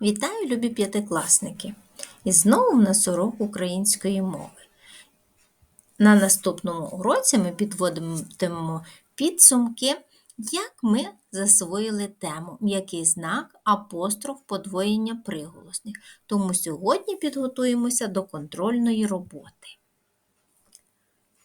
Вітаю, любі п'ятикласники! І знову в нас урок української мови. На наступному уроці ми підводимо підсумки, як ми засвоїли тему, м'який знак, апостроф, подвоєння приголосних. Тому сьогодні підготуємося до контрольної роботи.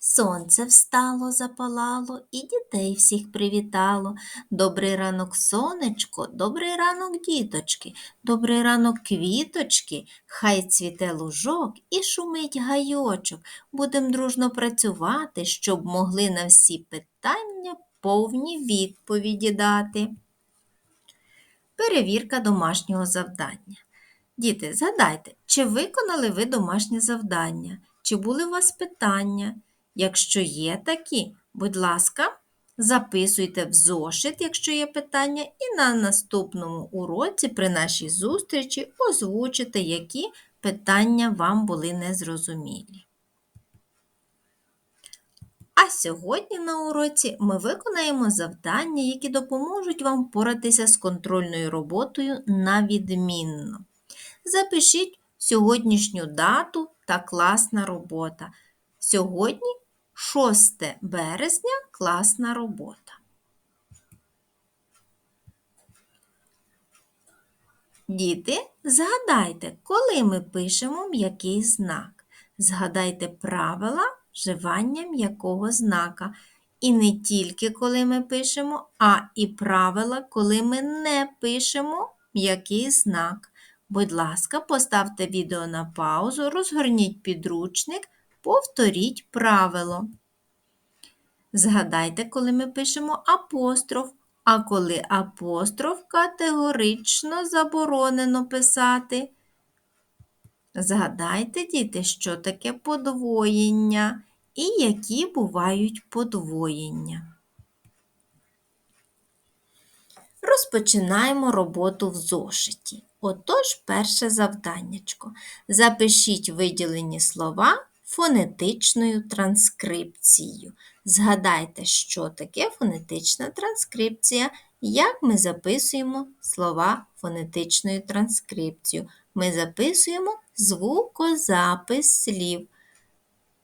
Сонце встало, запалало і дітей всіх привітало. Добрий ранок, сонечко, добрий ранок, діточки, добрий ранок, квіточки, хай цвіте лужок і шумить гайочок. Будем дружно працювати, щоб могли на всі питання повні відповіді дати. Перевірка домашнього завдання. Діти, згадайте, чи виконали ви домашнє завдання? Чи були у вас питання? Якщо є такі, будь ласка, записуйте в зошит, якщо є питання, і на наступному уроці при нашій зустрічі озвучите, які питання вам були незрозумілі. А сьогодні на уроці ми виконаємо завдання, які допоможуть вам впоратися з контрольною роботою на відмінно. Запишіть сьогоднішню дату та класна робота. Сьогодні 6 березня класна робота. Діти, згадайте, коли ми пишемо м'який знак. Згадайте правила вживання м'якого знака. І не тільки коли ми пишемо, а і правила, коли ми не пишемо м'який знак. Будь ласка, поставте відео на паузу, розгорніть підручник повторіть правило. Згадайте, коли ми пишемо апостроф, а коли апостроф категорично заборонено писати. Згадайте, діти, що таке подвоєння і які бувають подвоєння. Розпочинаємо роботу в зошиті. Отож, перше завданнячко. Запишіть виділені слова фонетичною транскрипцією. Згадайте, що таке фонетична транскрипція, як ми записуємо слова фонетичною транскрипцією. Ми записуємо звукозапис слів.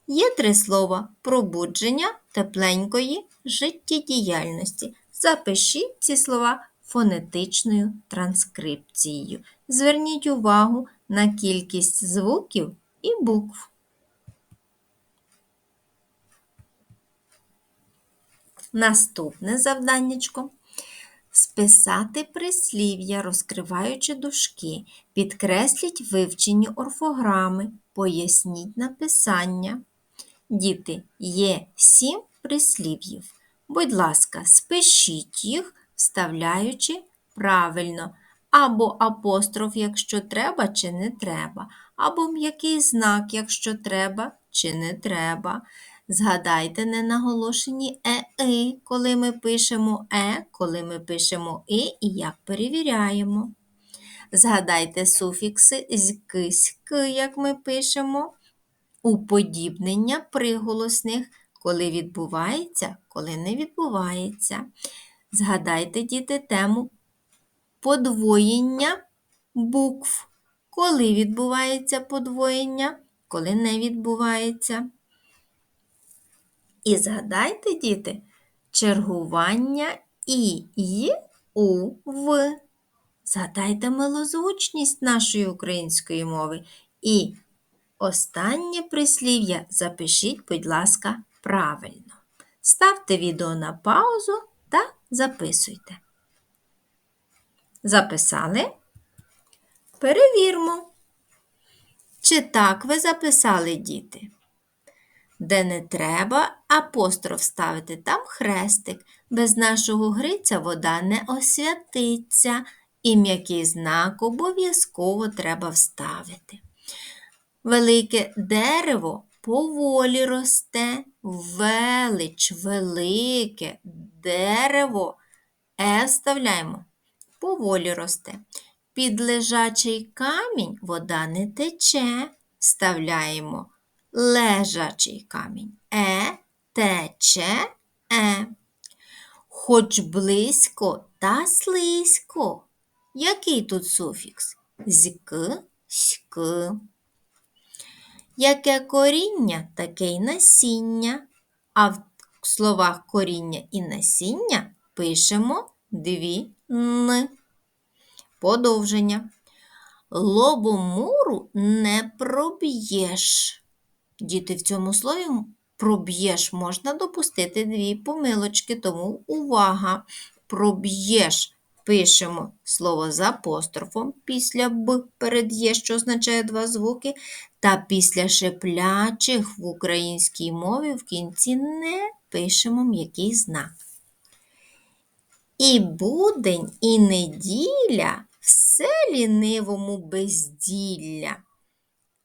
Є три слова пробудження тепленької життєдіяльності. Запишіть ці слова фонетичною транскрипцією. Зверніть увагу на кількість звуків і букв. Наступне завданнячко. Списати прислів'я, розкриваючи дужки, підкресліть вивчені орфограми, поясніть написання. Діти, є сім прислів'їв. Будь ласка, спишіть їх, вставляючи правильно, або апостроф, якщо треба, чи не треба, або м'який знак, якщо треба, чи не треба. Згадайте ненаголошені е-и, коли ми пишемо е, коли ми пишемо и і як перевіряємо. Згадайте суфікси з «ки», як ми пишемо, уподібнення приголосних, коли відбувається, коли не відбувається. Згадайте, діти, тему подвоєння букв, коли відбувається подвоєння, коли не відбувається. І згадайте, діти, чергування і, й, у, в. Згадайте милозвучність нашої української мови. І останнє прислів'я запишіть, будь ласка, правильно. Ставте відео на паузу та записуйте. Записали? Перевірмо. Чи так ви записали діти? Де не треба апостроф ставити, там хрестик. Без нашого гриця вода не освятиться, і м'який знак обов'язково треба вставити. Велике дерево поволі росте, велич, велике дерево е вставляємо, поволі росте. Під лежачий камінь вода не тече, вставляємо лежачий камінь. Е, тече, е. Хоч близько та слизько. Який тут суфікс? зьк, ськ. Яке коріння, таке й насіння. А в словах коріння і насіння пишемо дві н. Подовження. Лобомуру не проб'єш. Діти, в цьому слові проб'єш можна допустити дві помилочки, тому увага! Проб'єш пишемо слово з апострофом після Б перед Є, що означає два звуки, та після шиплячих в українській мові в кінці не пишемо м'який знак. І будень, і неділя все лінивому безділля.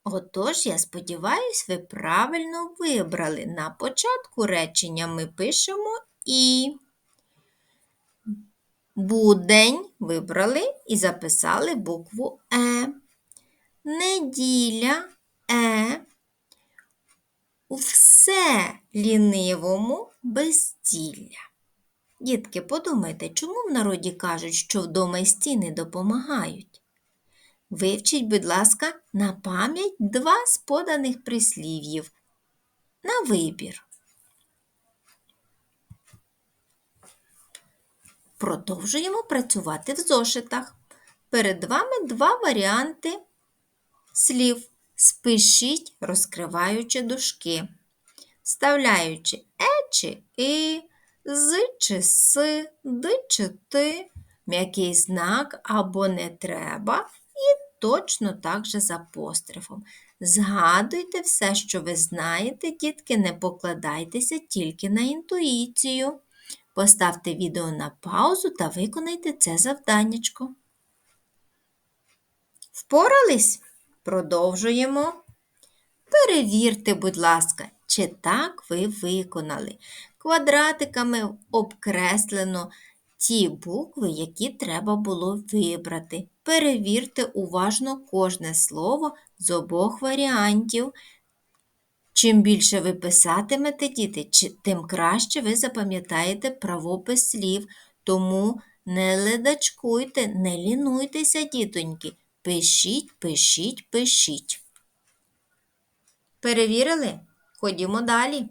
Отож, я сподіваюсь, ви правильно вибрали. На початку речення ми пишемо і будень вибрали і записали букву Е. Неділя Е. Все лінивому безділля. Дітки, подумайте, чому в народі кажуть, що вдома й стіни допомагають? Вивчіть, будь ласка, на пам'ять два з поданих прислів'їв. На вибір. Продовжуємо працювати в зошитах. Перед вами два варіанти слів. Спишіть, розкриваючи дужки, вставляючи е чи и, з чи с, д чи ти, м'який знак або не треба, точно так же з апострофом. Згадуйте все, що ви знаєте, дітки, не покладайтеся тільки на інтуїцію. Поставте відео на паузу та виконайте це завданнячко. Впорались? Продовжуємо. Перевірте, будь ласка, чи так ви виконали. Квадратиками обкреслено ті букви, які треба було вибрати. Перевірте уважно кожне слово з обох варіантів. Чим більше ви писатимете, діти, тим краще ви запам'ятаєте правопис слів. Тому не ледачкуйте, не лінуйтеся, дітоньки. Пишіть, пишіть, пишіть. Перевірили? Ходімо далі.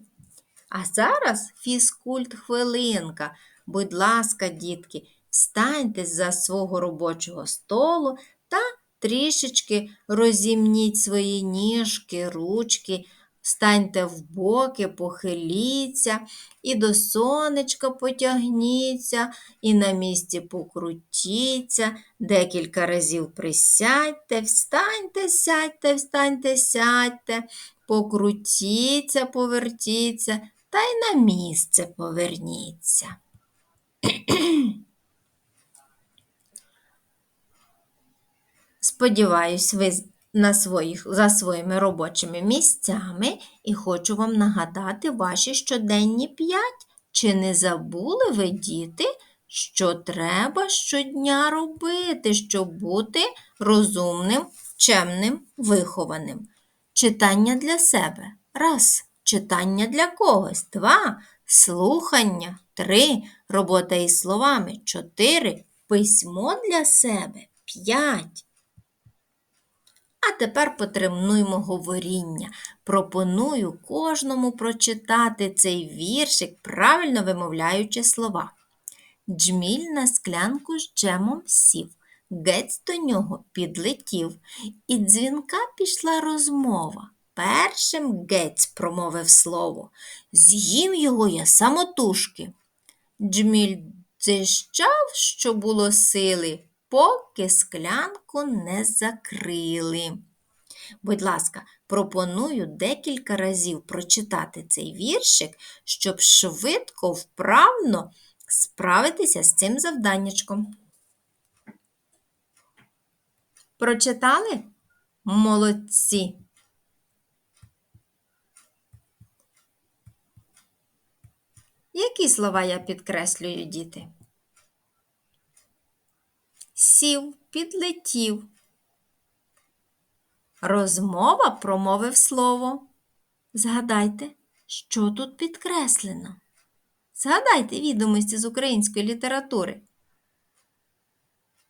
А зараз фізкульт хвилинка. Будь ласка, дітки, встаньте за свого робочого столу та трішечки розімніть свої ніжки, ручки. Станьте в боки, похиліться, і до сонечка потягніться, і на місці покрутіться, декілька разів присядьте, встаньте, сядьте, встаньте, сядьте, покрутіться, повертіться та й на місце поверніться. Сподіваюсь, ви на своїх, за своїми робочими місцями і хочу вам нагадати ваші щоденні п'ять. Чи не забули ви, діти, що треба щодня робити, щоб бути розумним, чемним, вихованим? Читання для себе. Раз. Читання для когось. Два. Слухання. Три. Робота із словами. Чотири. Письмо для себе. П'ять. А тепер потренуймо говоріння. Пропоную кожному прочитати цей віршик, правильно вимовляючи слова. Джміль на склянку з джемом сів, гець до нього підлетів, і дзвінка пішла розмова. Першим гець промовив слово. З'їм його я самотужки. Джміль дзищав, що було сили поки склянку не закрили. Будь ласка, пропоную декілька разів прочитати цей віршик, щоб швидко, вправно справитися з цим завданнячком. Прочитали? Молодці! Які слова я підкреслюю, діти? сів, підлетів. Розмова промовив слово. Згадайте, що тут підкреслено. Згадайте відомості з української літератури.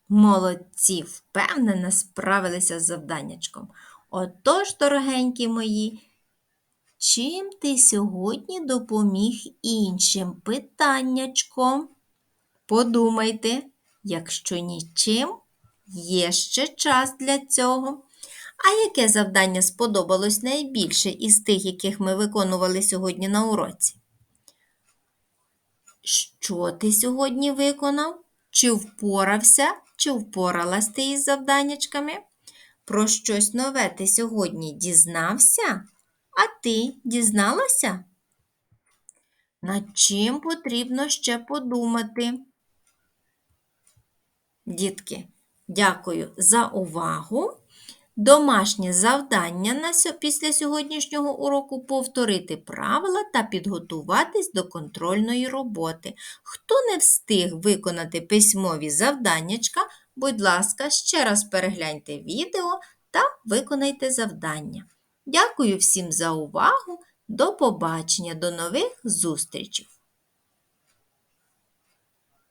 Молодці, впевнено справилися з завданнячком. Отож, дорогенькі мої, чим ти сьогодні допоміг іншим питаннячком? Подумайте, якщо нічим, є ще час для цього. А яке завдання сподобалось найбільше із тих, яких ми виконували сьогодні на уроці? Що ти сьогодні виконав? Чи впорався, чи впоралась ти із завданнячками? Про щось нове ти сьогодні дізнався? А ти дізналася? Над чим потрібно ще подумати? Дітки, дякую за увагу. Домашнє завдання на після сьогоднішнього уроку повторити правила та підготуватись до контрольної роботи. Хто не встиг виконати письмові завданнячка, будь ласка, ще раз перегляньте відео та виконайте завдання. Дякую всім за увагу. До побачення, до нових зустрічей!